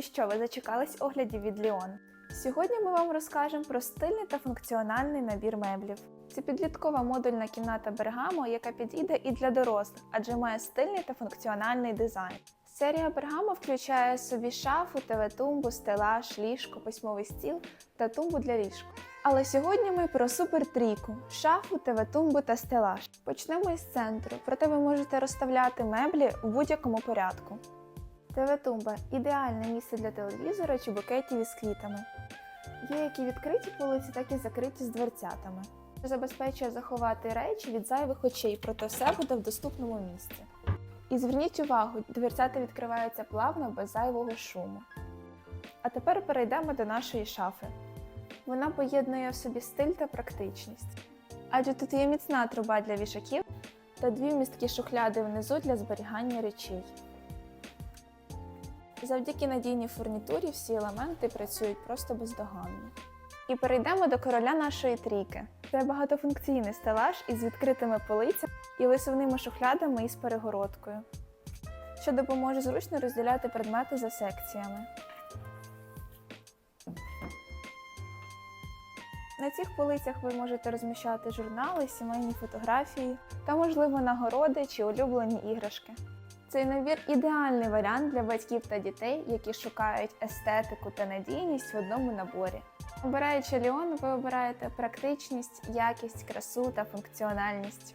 що, ви зачекались оглядів від Ліон? Сьогодні ми вам розкажемо про стильний та функціональний набір меблів. Це підліткова модульна кімната Бергамо, яка підійде і для дорослих, адже має стильний та функціональний дизайн. Серія Бергамо включає в собі шафу, ТВ-тумбу, стелаж, ліжко, письмовий стіл та тумбу для ліжка. Але сьогодні ми про супертрійку – шафу, ТВ-тумбу та стелаж. Почнемо із центру, проте ви можете розставляти меблі у будь-якому порядку. ТВ-тумба ідеальне місце для телевізора чи букетів із квітами. Є які відкриті полиці, так і закриті з дверцятами. Це забезпечує заховати речі від зайвих очей, проте все буде в доступному місці. І зверніть увагу, дверцята відкриваються плавно без зайвого шуму. А тепер перейдемо до нашої шафи. Вона поєднує в собі стиль та практичність. Адже тут є міцна труба для вішаків та дві місткі шухляди внизу для зберігання речей. Завдяки надійній фурнітурі всі елементи працюють просто бездоганно. І перейдемо до короля нашої трійки. Це багатофункційний стелаж із відкритими полицями і висувними шухлядами із перегородкою, що допоможе зручно розділяти предмети за секціями. На цих полицях ви можете розміщати журнали, сімейні фотографії та, можливо, нагороди чи улюблені іграшки. Цей набір ідеальний варіант для батьків та дітей, які шукають естетику та надійність в одному наборі. Обираючи Ліон, ви обираєте практичність, якість, красу та функціональність.